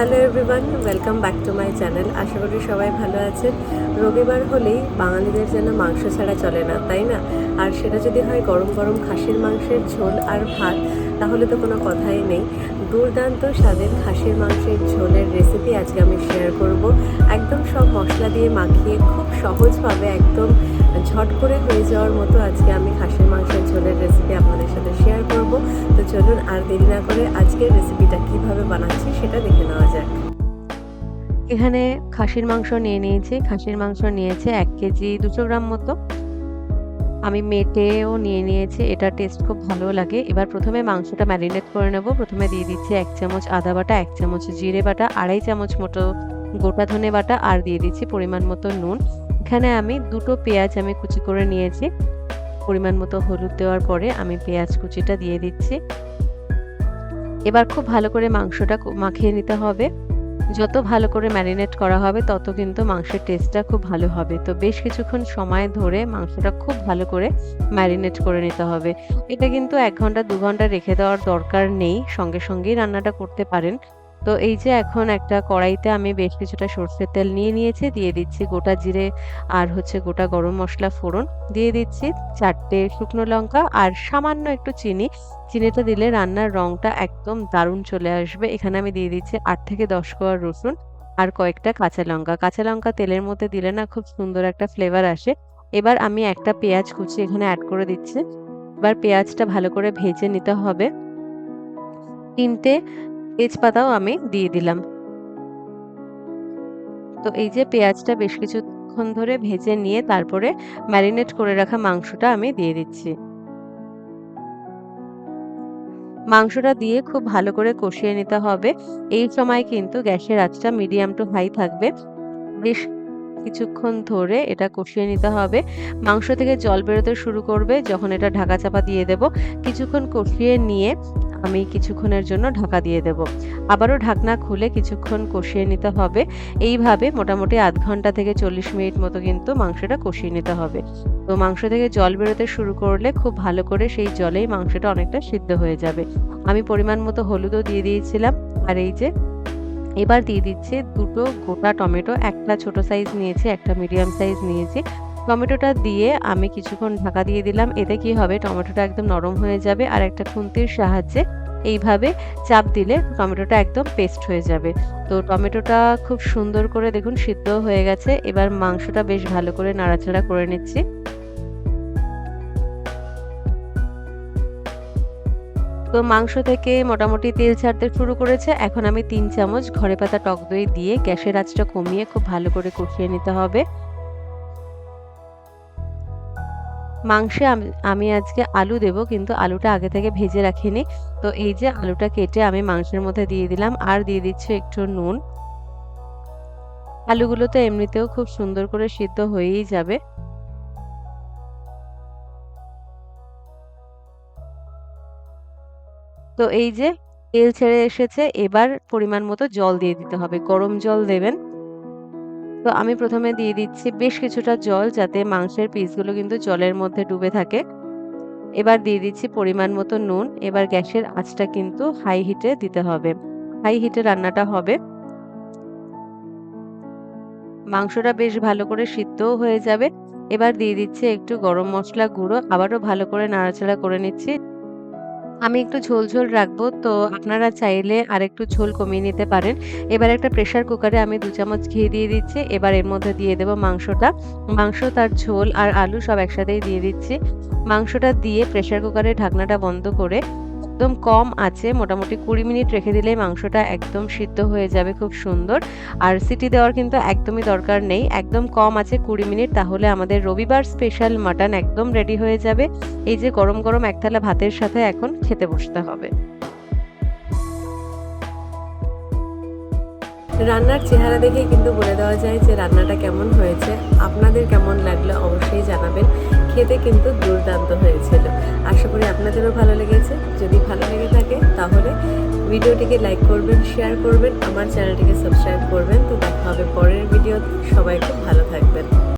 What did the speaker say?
Hello everyone, welcome back to my channel. আশা করি সবাই ভালো আছেন। রবিবার হলেই বাঙালিদের যেন মাংস ছাড়া চলে না, তাই না? আর সেটা যদি হয় গরম গরম খাসির মাংসের ঝোল আর ভাত, তাহলে তো কোনো কথাই নেই। দুর্দান্ত স্বাদের খাসির মাংসের ঝোলের রেসিপি আজকে আমি শেয়ার করব। একদম সব মশলা দিয়ে মাখিয়ে খুব সহজভাবে একদম ঝট করে হয়ে যাওয়ার মতো আজকে আমি খাসির মাংসের ঝোলের রেসিপি আপনাদের সাথে শেয়ার করব। তো চলুন আর দেরি না করে আজকের কীভাবে বানাচ্ছি, সেটা দেখে নেওয়া যাক। এখানে খাসির মাংস নিয়ে নিয়েছি। খাসির মাংস নিয়েছে এক কেজি দুশো গ্রাম মতো। আমি মেটেও নিয়ে নিয়েছি, এটা টেস্ট খুব ভালো লাগে। এবার প্রথমে মাংসটা ম্যারিনেট করে নেব। প্রথমে দিয়ে দিচ্ছি এক চামচ আদা বাটা, এক চামচ জিরে বাটা, আড়াই চামচ মতো গোটা ধনে বাটা, আর দিয়ে দিচ্ছি পরিমাণ মতো নুন। এখানে আমি দুটো পেঁয়াজ আমি কুচি করে নিয়েছি। পরিমাণ মতো হলুদ দেওয়ার পরে আমি পেঁয়াজ কুচিটা দিয়ে দিচ্ছি। এবার খুব ভালো করে মাংসটা মাখিয়ে নিতে হবে। যত ভালো করে ম্যারিনেট করা হবে, তত কিন্তু মাংসের টেস্টটা খুব ভালো হবে। তো বেশ কিছুক্ষণ সময় ধরে মাংসটা খুব ভালো করে ম্যারিনেট করে নিতে হবে। এটা কিন্তু এক ঘণ্টা, দু ঘণ্টা রেখে দেওয়ার দরকার নেই। সঙ্গে সঙ্গেই রান্নাটা করতে পারেন। তো এই যে এখন একটা কড়াইতে আমি বেশ কিছুটা সর্ষের তেল নিয়ে নিয়েছি, দিয়ে দিচ্ছি গোটা জিরে আর হচ্ছে গোটা গরম মশলা ফোড়ন। দিয়ে দিচ্ছি চারটে শুকনো লঙ্কা আর সামান্য একটু চিনি। চিনিটা দিলে রান্নার রংটা একদম দারুণ চলে আসবে। এখানে আমি দিয়ে দিচ্ছি আট থেকে দশ কোয়া রসুন আর কয়েকটা কাঁচা লঙ্কা। কাঁচা লঙ্কা তেলের মধ্যে দিলে না খুব সুন্দর একটা ফ্লেভার আসে। এবার আমি একটা পেঁয়াজ কুচি এখানে অ্যাড করে দিচ্ছি। এবার পেঁয়াজটা ভালো করে ভেজে নিতে হবে। তিনটে তেজপাতাও আমি দিয়ে দিলাম। তো এই যে পেঁয়াজটা বেশ কিছুক্ষণ ধরে ভেজে নিয়ে তারপরে ম্যারিনেট করে রাখা মাংসটা আমি দিয়ে দিচ্ছি। মাংসটা দিয়ে খুব ভালো করে কষিয়ে নিতে হবে। এই সময় কিন্তু গ্যাসের আঁচটা মিডিয়াম টু হাই থাকবে। বেশ কিছুক্ষণ ধরে এটা কষিয়ে নিতে হবে। মাংস থেকে জল বেরোতে শুরু করবে, যখন এটা ঢাকা চাপা দিয়ে দেব। কিছুক্ষণ কষিয়ে নিয়ে আমি কিছুক্ষণের জন্য ঢাকা দিয়ে দেব। আবারও ঢাকনা খুলে কিছুক্ষণ কষিয়ে নিতে হবে। এইভাবে মোটামুটি আধ ঘণ্টা থেকে চল্লিশ মিনিট মতো কিন্তু মাংসটা কষিয়ে নিতে হবে। তো মাংস থেকে জল বেরোতে শুরু করলে খুব ভালো করে সেই জলেই মাংসটা অনেকটা সিদ্ধ হয়ে যাবে। আমি পরিমাণ মতো হলুদও দিয়ে দিয়েছিলাম। আর এই যে, এবার দিয়ে দিচ্ছে দুটো গোটা টমেটো। একটা ছোট সাইজ নিয়েছি, একটা মিডিয়াম সাইজ নিয়েছি। টমেটোটা দিয়ে আমি কিছুক্ষণ ঢাকা দিয়ে দিলাম। এতে কি হবে? টমেটোটা একদম নরম হয়ে যাবে আর একটা খুন্তির সাহায্যে এইভাবে চাপ দিলে টমেটোটা একদম পেস্ট হয়ে যাবে। তো টমেটোটা খুব সুন্দর করে দেখুন সিদ্ধ হয়ে গেছে। এবার মাংসটা বেশ ভালো করে নাড়াচাড়া করে নিচ্ছি। তো মাংস থেকে মোটামুটি তেল ছাড়তে শুরু করেছে। এখন আমি তিন চামচ ঘরে পাতা টক দই দিয়ে গ্যাসের আঁচটা কমিয়ে খুব ভালো করে কষিয়ে নিতে হবে। মাংসে আমি আজকে আলু দেব, কিন্তু আলুটা আগে থেকে ভেজে রাখিনি। তো এই যে আলুটা কেটে আমি মাংসের মধ্যে দিয়ে দিলাম, আর দিয়ে দিচ্ছি একটু নুন। আলুগুলো তো এমনিতেও খুব সুন্দর করে সিদ্ধ হয়েই যাবে। তো এই যে তেল ছেড়ে এসেছে, এবার পরিমাণ মতো জল দিয়ে দিতে হবে। গরম জল দেবেন। তো আমি প্রথমে দিয়ে দিচ্ছি বেশ কিছুটা জল যাতে মাংসের পিসগুলো কিন্তু জলের মধ্যে ডুবে থাকে। এবার দিয়ে দিচ্ছি পরিমাণ মতো নুন। এবার গ্যাসের আঁচটা কিন্তু হাই হিটে দিতে হবে। হাই হিটে রান্নাটা হবে। মাংসটা বেশ ভালো করে সিদ্ধও হয়ে যাবে। এবার দিয়ে দিচ্ছি একটু গরম মশলা গুঁড়ো। আবারও ভালো করে নাড়াচাড়া করে নিচ্ছি। আমি একটু ঝোল ঝোল রাখব, তো আপনারা চাইলে আর একটু ঝোল কমিয়ে নিতে পারেন। এবার একটা প্রেশার কুকারে আমি দু চামচ ঘি দিয়ে দিচ্ছি, এবার এর মধ্যে দিয়ে দেবো মাংসটা। মাংস, তার ঝোল আর আলু সব একসাথেই দিয়ে দিচ্ছি। মাংসটা দিয়ে প্রেশার কুকারে ঢাকনাটা বন্ধ করে একদম কম আছে, মোটামুটি কুড়ি মিনিট রেখে দিলেই মাংসটা একদম সিদ্ধ হয়ে যাবে খুব সুন্দর। আর সিটি দেওয়ার কিন্তু একদমই দরকার নেই, একদম কম আছে কুড়ি মিনিট, তাহলে আমাদের রবিবার স্পেশাল মাটন একদম রেডি হয়ে যাবে। এই যে গরম গরম এক থালা ভাতের সাথে এখন খেতে বসতে হবে। রান্নার চেহারা দেখে কিন্তু বলে দেওয়া যায় যে রান্নাটা কেমন হয়েছে। আপনাদের কেমন লাগল অবশ্যই জানাবেন। খেতে কিন্তু দুর্দান্ত হয়েছিল। আশা করি আপনাদেরও ভালো লেগেছে। ভিডিওটিকে লাইক করবেন শেয়ার করবেন, আমার চ্যানেলটিকে সাবস্ক্রাইব করবেন। তো দেখা হবে পরের ভিডিওতে। সবাই খুব ভালো থাকবেন।